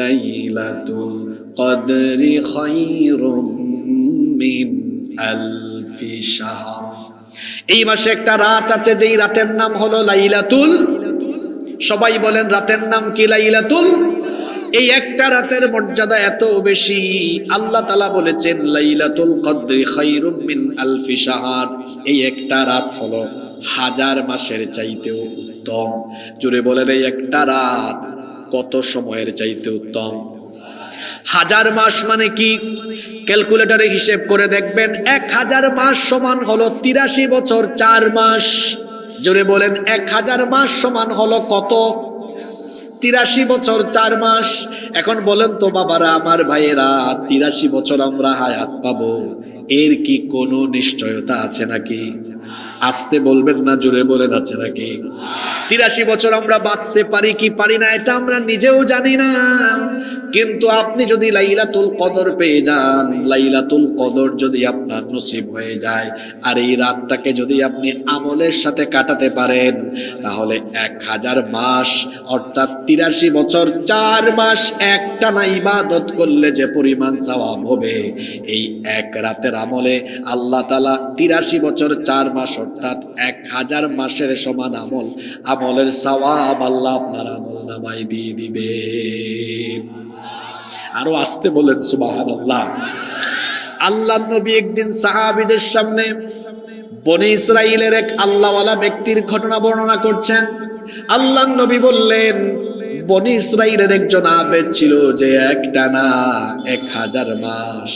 লাইলাতুল কদরি খায়রুম মিন আলফি শাহর এই মাসে একটা রাত আছে, যেই রাতের নাম হলো লাইলাতুল সবাই বলেন রাতের নাম কি লাইলাতুল? এই একটা রাতের মর্যাদা এত বেশি। আল্লাহ তালা বলেছেন, লাইলাতুল কদ্রি খাইরুম মিন আলফি শাহার। এই একটা রাত হলো হাজার মাসের চাইতেও উত্তম। জুড়ে বলেন, এই একটা রাত কত সময়ের চাইতে উত্তম? হাজার মাস মানে কি? ক্যালকুলেটরে হিসেব করে দেখবেন, এক হাজার মাস সমান হলো তিরাশি বছর চার মাস। জোরে বলেন, এক হাজার মাস সমান হলো কত? তিরাশি বছর চার মাস। এখন বলেন তো বাবারা, আমার ভাইয়েরা, তিরাশি বছর আমরা হায়াত পাবো। এর কি কোনো নিশ্চয়তা আছে নাকি? আসতে বলবেন না জুড়ে বলে যাচ্ছে নাকি? তিরাশি বছর আমরা বাঁচতে পারি কি পারি না, এটা আমরা নিজেও জানি না। কিন্তু আপনি যদি লাইলাতুল কদর পেয়ে যান, লাইলাতুল কদর যদি আপনার নসিব হয়ে যায়, আর এই রাতটাকে যদি আপনি আমলের সাথে কাটাতে পারেন, তাহলে এক হাজার মাস, অর্থাৎ তিরাশি বছর, চার মাস একটা না ইবাদত করলে যে পরিমাণ সওয়াব হবে, এই এক রাতের আমলে আল্লাহ তালা তিরাশি বছর, চার মাস, অর্থাৎ এক হাজার মাসের সমান আমল, আমলের সওয়াব আল্লাহ আপনার আমল নামাই দিয়ে দিবে। আরও আসতে বলেন সুবাহান আল্লাহ আল্লাহ নবী একদিন সাহাবিদের সামনে বনে ইসরায়েলের এক আল্লাহওয়ালা ব্যক্তির ঘটনা বর্ণনা করছেন। আল্লাহ নবী বললেন, বনি ইসরায়েলের একজন আবেদ ছিল যে একটানা এক হাজার মাস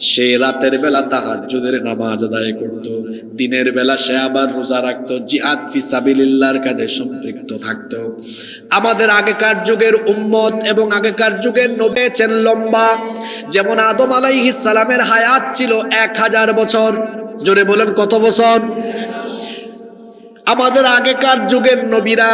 সে রাতের বেলা তাহাজ্জুদের নামাজ আদায় করত। দিনের বেলা সে আবার রোজা রাখত, জিহাদ ফিসাবিলিল্লাহর কাজে সম্পৃক্ত থাকত। আমাদের আগেকার যুগের উম্মত এবং আগেকার যুগের নবেছেন লম্বা। যেমন আদম আলাইহিস সালামের হায়াত ছিল এক হাজার বছর। জোরে বলেন কত বছর? আমাদের আগেকার যুগের নবীরা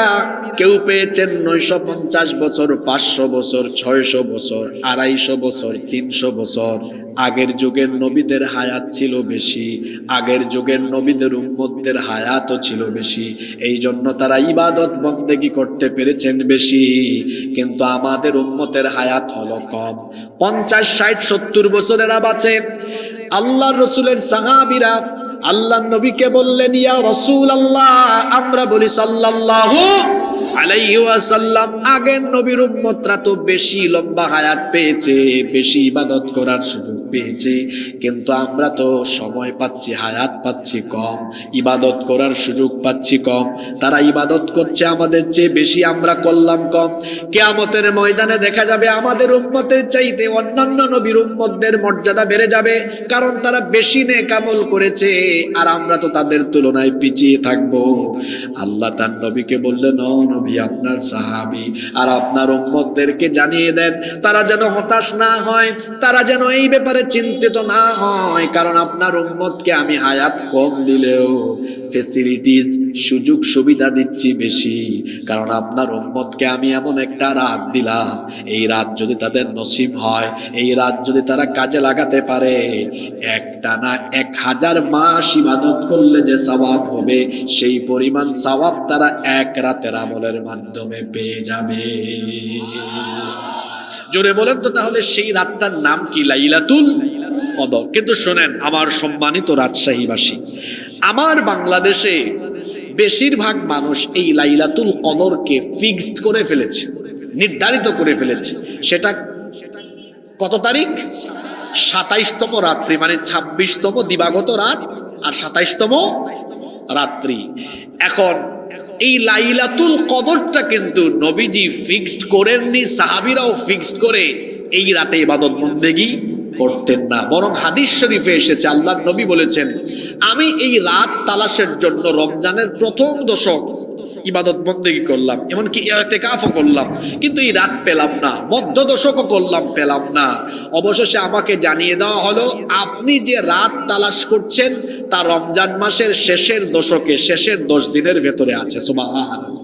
কেউ পেয়েছেন নয়শো পঞ্চাশ বছর, পাঁচশো বছর, ছয়শো বছর, আড়াইশো বছর, তিনশো বছর। আগের যুগের নবীদের হায়াত ছিল বেশি, আগের যুগের নবীদের উম্মতদের হায়াতও ছিল বেশি। এই জন্য তারা ইবাদত বন্দেগি করতে পেরেছেন বেশি। কিন্তু আমাদের উম্মতের হায়াত হলো কম। পঞ্চাশ, ষাট, সত্তর বছরেরা বাঁচে আল্লাহ রসুলের সাহাবিরা আল্লাহ নবীকে বললেন, ইয়া রসুল আল্লাহ আমরা বলি, সাল্লাল্লাহু আলাইহি ওয়াসাল্লাম, আগের নবীর উম্মতরা তো বেশি লম্বা হায়াত পেয়েছে, বেশি ইবাদত করার সুযোগ পেয়েছে। কিন্তু আমরা তো সময় পাচ্ছি, হায়াত পাচ্ছি কম, ইবাদত করার সুযোগ পাচ্ছি কম। তারা ইবাদত করছে আমাদের চেয়ে বেশি, আমরা করলাম কম। কেয়ামতের ময়দানে দেখা যাবে আমাদের উম্মতের চাইতে অন্যান্য নবীর উম্মতদের মর্যাদা বেড়ে যাবে, কারণ তারা বেশি নে কামল করেছে, আর আমরা তো তাদের তুলনায় পিছিয়ে থাকব। আল্লাহ তার নবীকে বললেন, "ও নবী, আপনার সাহাবি আর আপনার উম্মতদেরকে জানিয়ে দেন, তারা যেন হতাশ না হয়, তারা যেন এই ব্যাপারে চিন্তিত না হয়, কারণ আপনার উম্মতকে আমি হায়াত কম দিলেও ফেসিলিটিস সুযোগ সুবিধা দিচ্ছি বেশি, কারণ আপনার উম্মতকে আমি এমন একটা রাত দিলাম, এই রাত যদি তাদের নসিব হয়, এই রাত যদি তারা কাজে লাগাতে পারে, একটা না এক হাজার মাস ইবাদত করলে যে সওয়াব হবে, সেই পরিমাণ সওয়াব তারা এক রাতের আমলের মাধ্যমে পেয়ে যাবে। জোরে বলেন তো তাহলে সেই রাতটার নাম কি? লাইলাতুল কদর। কিন্তু শোনেন, আমার সম্মানিত রাজশাহীবাসী, আমার বাংলাদেশে বেশিরভাগ মানুষ এই লাইলাতুল কদরকে ফিক্সড করে ফেলেছে, নির্ধারিত করে ফেলেছে। সেটা কত তারিখ? সাতাইশতম রাত্রি মানে ছাব্বিশতম দিবাগত রাত আর সাতাইশতম রাত্রি। এখন এই লাইলাতুল কদরটা কিন্তু নবীজি ফিক্সড করেননি, সাহাবিরাও ফিক্সড করে এই রাতে ইবাদত বন্দেগি করতেন না। বরং হাদিস শরীফে এসেছে আল্লাহ নবী বলেছেন, আমি এই রাত তালাশের জন্য রমজানের প্রথম দশক ইবাদত বন্দেগি করলাম, এমনকি এতেকাফও করলাম, কিন্তু এই রাত পেলাম না মধ্য দশকও করলাম, পেলাম না। অবশেষে আমাকে জানিয়ে দেওয়া হলো, আপনি যে রাত তালাশ করছেন, তা রমজান মাসের শেষের দশকে, শেষের দশ দিনের ভেতরে আছে সুবাহ